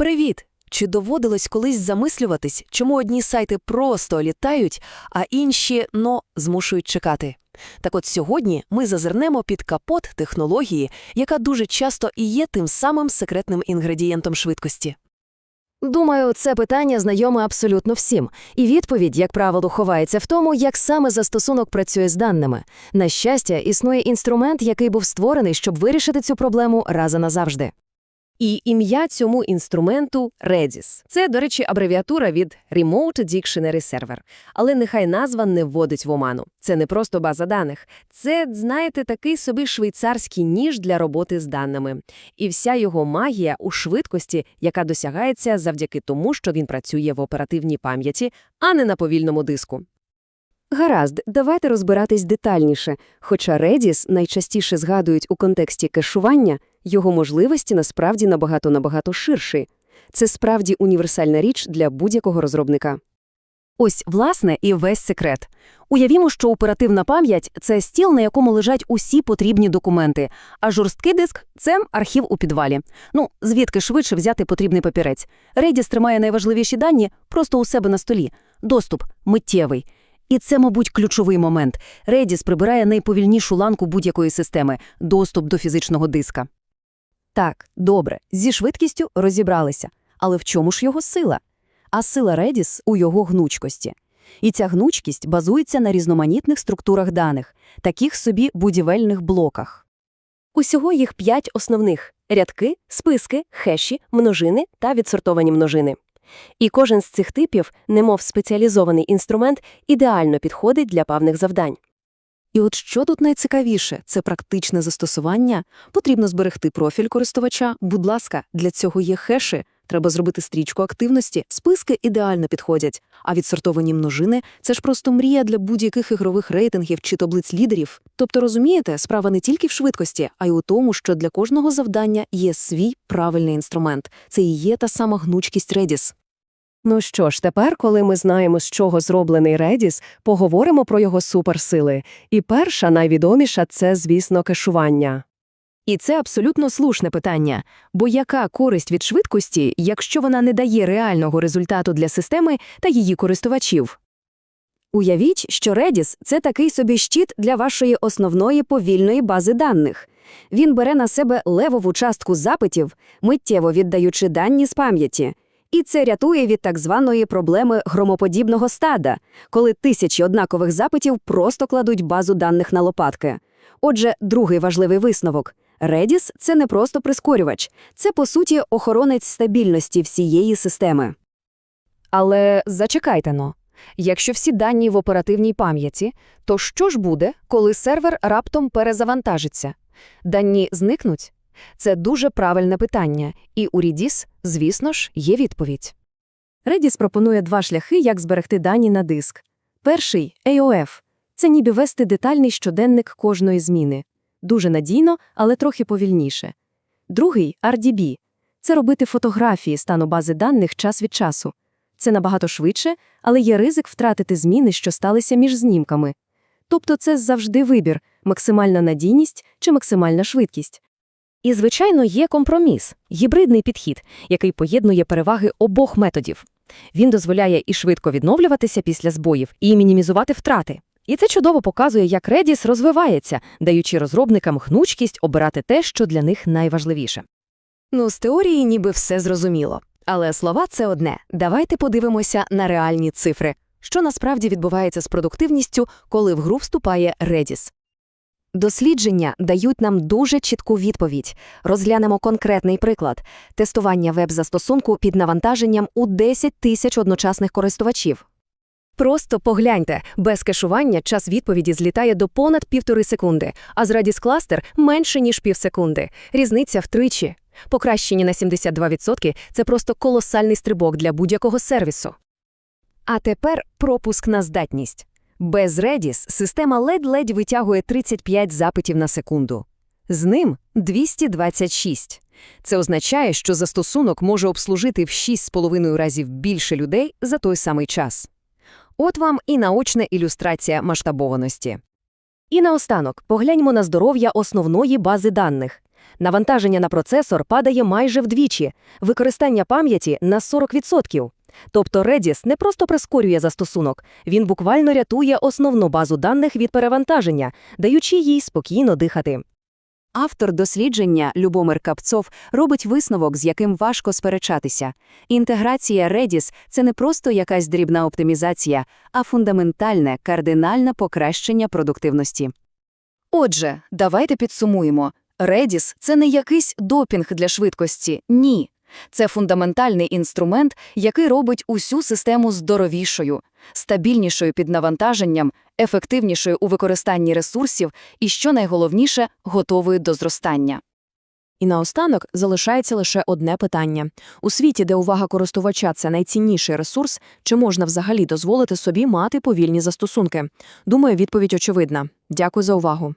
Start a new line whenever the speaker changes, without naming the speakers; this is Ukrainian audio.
Привіт! Чи доводилось колись замислюватись, чому одні сайти просто літають, а інші, но, змушують чекати? Так от сьогодні ми зазирнемо під капот технології, яка дуже часто і є тим самим секретним інгредієнтом швидкості.
Думаю, це питання знайоме абсолютно всім, і відповідь, як правило, ховається в тому, як саме застосунок працює з даними. На щастя, існує інструмент, який був створений, щоб вирішити цю проблему раз і назавжди.
І ім'я цьому інструменту Redis. Це, до речі, абревіатура від Remote Dictionary Server. Але нехай назва не вводить в оману. Це не просто база даних. Це, знаєте, такий собі швейцарський ніж для роботи з даними. І вся його магія у швидкості, яка досягається завдяки тому, що він працює в оперативній пам'яті, а не на повільному диску.
Гаразд, давайте розбиратись детальніше. Хоча Redis найчастіше згадують у контексті кешування, його можливості насправді набагато-набагато ширші. Це справді універсальна річ для будь-якого розробника.
Ось, власне, і весь секрет. Уявімо, що оперативна пам'ять – це стіл, на якому лежать усі потрібні документи, а жорсткий диск – це архів у підвалі. Ну, звідки швидше взяти потрібний папірець? Redis тримає найважливіші дані просто у себе на столі. Доступ – миттєвий. І це, мабуть, ключовий момент. Redis прибирає найповільнішу ланку будь-якої системи – доступ до фізичного диска. Так, добре, зі швидкістю розібралися. Але в чому ж його сила? А сила Redis у його гнучкості. І ця гнучкість базується на різноманітних структурах даних, таких собі будівельних блоках.
Усього їх п'ять основних – рядки, списки, хеші, множини та відсортовані множини. І кожен з цих типів, немов спеціалізований інструмент, ідеально підходить для певних завдань.
І от що тут найцікавіше – це практичне застосування. Потрібно зберегти профіль користувача. Будь ласка, для цього є хеші. Треба зробити стрічку активності. Списки ідеально підходять. А відсортовані множини – це ж просто мрія для будь-яких ігрових рейтингів чи таблиць лідерів. Тобто, розумієте, справа не тільки в швидкості, а й у тому, що для кожного завдання є свій правильний інструмент. Це і є та сама гнучкість Redis.
Ну що ж, тепер, коли ми знаємо, з чого зроблений Redis, поговоримо про його суперсили. І перша, найвідоміша – це, звісно, кешування.
І це абсолютно слушне питання. Бо яка користь від швидкості, якщо вона не дає реального результату для системи та її користувачів? Уявіть, що Redis – це такий собі щит для вашої основної повільної бази даних. Він бере на себе левову частку запитів, миттєво віддаючи дані з пам'яті. І це рятує від так званої проблеми громоподібного стада, коли тисячі однакових запитів просто кладуть базу даних на лопатки. Отже, другий важливий висновок. Redis – це не просто прискорювач, це, по суті, охоронець стабільності всієї системи. Але зачекайте но. Якщо всі дані в оперативній пам'яті, то що ж буде, коли сервер раптом перезавантажиться? Дані зникнуть? Це дуже правильне питання, і у Redis, звісно ж, є відповідь.
Redis пропонує два шляхи, як зберегти дані на диск. Перший – AOF. Це ніби вести детальний щоденник кожної зміни. Дуже надійно, але трохи повільніше. Другий – RDB. Це робити фотографії стану бази даних час від часу. Це набагато швидше, але є ризик втратити зміни, що сталися між знімками. Тобто це завжди вибір – максимальна надійність чи максимальна швидкість.
І, звичайно, є компроміс – гібридний підхід, який поєднує переваги обох методів. Він дозволяє і швидко відновлюватися після збоїв, і мінімізувати втрати. І це чудово показує, як Redis розвивається, даючи розробникам гнучкість обирати те, що для них найважливіше. Ну, з теорії ніби все зрозуміло. Але слова – це одне. Давайте подивимося на реальні цифри. Що насправді відбувається з продуктивністю, коли в гру вступає Redis? Дослідження дають нам дуже чітку відповідь. Розглянемо конкретний приклад – тестування веб-застосунку під навантаженням у 10 тисяч одночасних користувачів. Просто погляньте, без кешування час відповіді злітає до понад півтори секунди, а з Redis Cluster – менше, ніж півсекунди. Різниця втричі. Покращення на 72% – це просто колосальний стрибок для будь-якого сервісу. А тепер пропуск на здатність. Без Redis система ледь-ледь витягує 35 запитів на секунду. З ним 226. Це означає, що застосунок може обслужити в 6,5 разів більше людей за той самий час. От вам і наочна ілюстрація масштабованості. І наостанок погляньмо на здоров'я основної бази даних.
Навантаження на процесор падає майже вдвічі, використання пам'яті на 40%. Тобто Redis не просто прискорює застосунок, він буквально рятує основну базу даних від перевантаження, даючи їй спокійно дихати.
Автор дослідження Любомир Капцов робить висновок, з яким важко сперечатися. Інтеграція Redis – це не просто якась дрібна оптимізація, а фундаментальне, кардинальне покращення продуктивності. Отже, давайте підсумуємо. Redis – це не якийсь допінг для швидкості, ні. Це фундаментальний інструмент, який робить усю систему здоровішою, стабільнішою під навантаженням, ефективнішою у використанні ресурсів і, що найголовніше, готовою до зростання.
І наостанок залишається лише одне питання. У світі, де увага користувача – це найцінніший ресурс, чи можна взагалі дозволити собі мати повільні застосунки? Думаю, відповідь очевидна. Дякую за увагу.